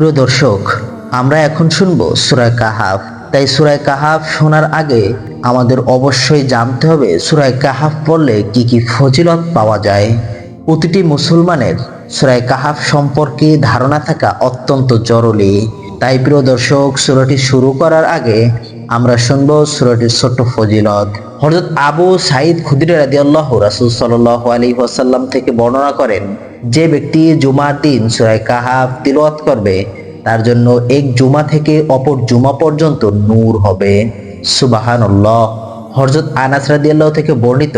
প্রিয় দর্শক, আমরা এখন শুনব সুরায় কাহাফ। তাই সুরায় কাহাফ শোনার আগে আমাদের অবশ্যই জানতে হবে, সুরায় কাহাফ পড়লে কি কি ফজিলত পাওয়া যায়। প্রতিটি মুসলমানের সুরায় কাহাফ সম্পর্কে ধারণা থাকা অত্যন্ত জরুরি। তাই প্রিয় দর্শক, সুরাটি শুরু করার আগে আমরা শুনব সুরাটির ছোট্ট ফজিলত। হযরত আবু সাইদ খুদরি রাদিয়াল্লাহু রাসূল সাল্লাল্লাহু আলাইহি ওয়াসাল্লাম থেকে বর্ণনা করেন, যে ব্যক্তি জুমার দিন সূরা কাহাফ তিলাওয়াত করবে, তার জন্য এক জুমা থেকে অপর জুমা পর্যন্ত নূর হবে। সুবহানাল্লাহ। হযরত আনাস রাদিয়াল্লাহু থেকে বর্ণিত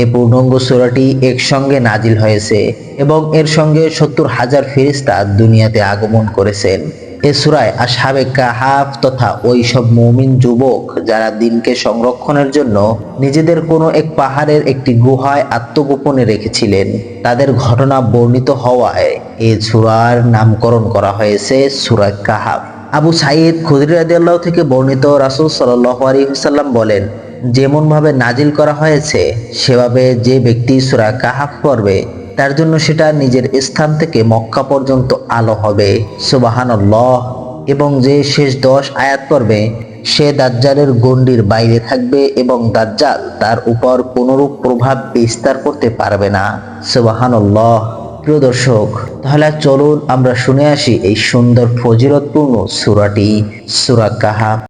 এই পূর্ণাঙ্গ সূরাটি একসঙ্গে নাজিল হয়েছে এবং এর সঙ্গে সত্তর হাজার ফেরেশতা দুনিয়াতে আগমন করেছেন। এ সুরায় আশহাবে কাহাফ তথা ওই সব মুমিন যুবক যারা দিনকে সংরক্ষণের জন্য নিজেদের কোনো এক পাহাড়ের একটি গুহায় আত্মগোপনে রেখেছিলেন। তাদের ঘটনা বর্ণিত হওয়ায় এ সুরার নামকরণ করা হয়েছে সুরা কাহাফ। আবু সাইদ খুদরি থেকে বর্ণিত রাসূল আলাইহি বলেন, যেমনভাবে নাজিল করা হয়েছে, সেভাবে যে ব্যক্তি সূরা কাহাফ পড়বে তার জন্য সেটা নিজের স্থান থেকে মক্কা পর্যন্ত আলো হবে। সুবহানাল্লাহ। এবং যে শেষ দশ আয়াত করবে সে দাজ্জালের গণ্ডির বাইরে থাকবে এবং দাজ্জাল তার উপর কোনরূপ প্রভাব বিস্তার করতে পারবে না। সুবহানাল্লাহ। প্রিয় দর্শক, তাহলে চলুন আমরা শুনে আসি এই সুন্দর ফজিরতপূর্ণ সুরাটি, সূরা কাহাফ।